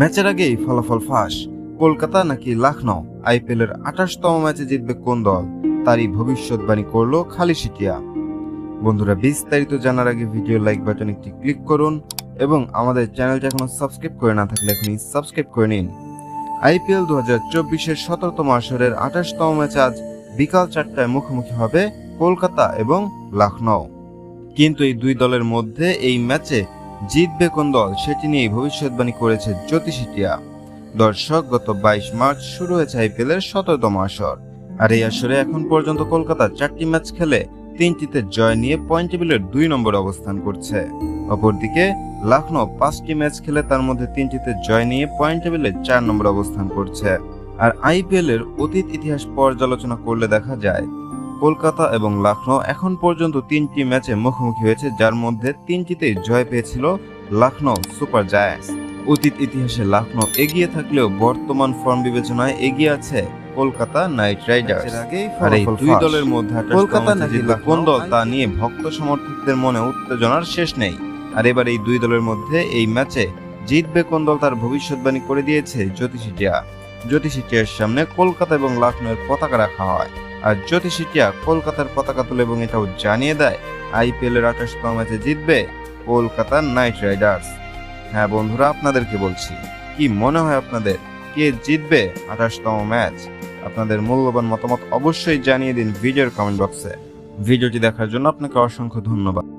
ম্যাচের আগেই ফলাফল ফাঁস। কলকাতা নাকি লখনৌ? আইপিএলের আঠাশতম ম্যাচে জিতবে কোন দল? তারই ভবিষ্যৎবাণী করল খালি সিটিয়া বন্ধুরা, বিস্তারিত জানার আগে ভিডিও লাইক বাটন একটি ক্লিক করুন এবং আমাদের চ্যানেলটা এখনও সাবস্ক্রাইব করে না থাকলে এখনই সাবস্ক্রাইব করে নিন। আইপিএল দু হাজার চব্বিশের সতেরোতম আসরের আঠাশতম ম্যাচ আজ বিকাল চারটায় মুখোমুখি হবে কলকাতা এবং লখনৌ। কিন্তু এই দুই দলের মধ্যে এই ম্যাচে জিতবে কোন দল সেটি নিয়েই ভবিষ্যৎবাণী করেছে জ্যোতিষিটিয়া। দর্শক, গত বাইশ মার্চ শুরু হয়েছে আইপিএল এর সতেরোতম আসর। আর এই আসরে এখন পর্যন্ত কলকাতা চারটি ম্যাচ খেলে তিনটিতে জয় নিয়ে পয়েন্ট টেবিলের দুই নম্বর অবস্থান করছে। অপরদিকে, লখনৌ পাঁচটি ম্যাচ খেলে তার মধ্যে তিনটিতে জয় নিয়ে পয়েন্ট টেবিলে চার নম্বর অবস্থান করছে। আর আইপিএল এর অতীত ইতিহাস পর্যালোচনা করলে দেখা যায় কলকাতা এবং লখনৌ এখন পর্যন্ত তিনটি ম্যাচে মুখোমুখি হয়েছে যার মধ্যে তিনটিতেই জয় পেয়েছিল লখনৌ সুপার জায়ান্টস। অতীত ইতিহাসে লখনৌ এগিয়ে থাকলেও বর্তমান ফর্ম বিবেচনায় এগিয়ে আছে কলকাতা নাইট রাইডার্স। আর এই দুই দলের মধ্যে কলকাতা নাকি কোন দল তা নিয়ে ভক্ত সমর্থকদের মনে উত্তেজনার শেষ নেই। আর এবার এই দুই দলের মধ্যে এই ম্যাচে জিতবে কোন দল তার ভবিষ্যৎবাণী করে দিয়েছে জ্যোতিষী টিয়া। জ্যোতিষী টিয়ার সামনে কলকাতা এবং লখনৌয়ের পতাকা রাখা হয়। আর জ্যোতিষিটিয়া কলকাতার পতাকা তুলে এবং এটাও জানিয়ে দেয়, আইপিএল এর আঠাশতম ম্যাচে জিতবে কলকাতা নাইট রাইডার্স। হ্যাঁ বন্ধুরা, আপনাদেরকে বলছি, কি মনে হয় আপনাদের? কে জিতবে আঠাশতম ম্যাচ? আপনাদের মূল্যবান মতামত অবশ্যই জানিয়ে দিন ভিডিওর কমেন্ট বক্সে ভিডিওটি দেখার জন্য আপনাকে অসংখ্য ধন্যবাদ।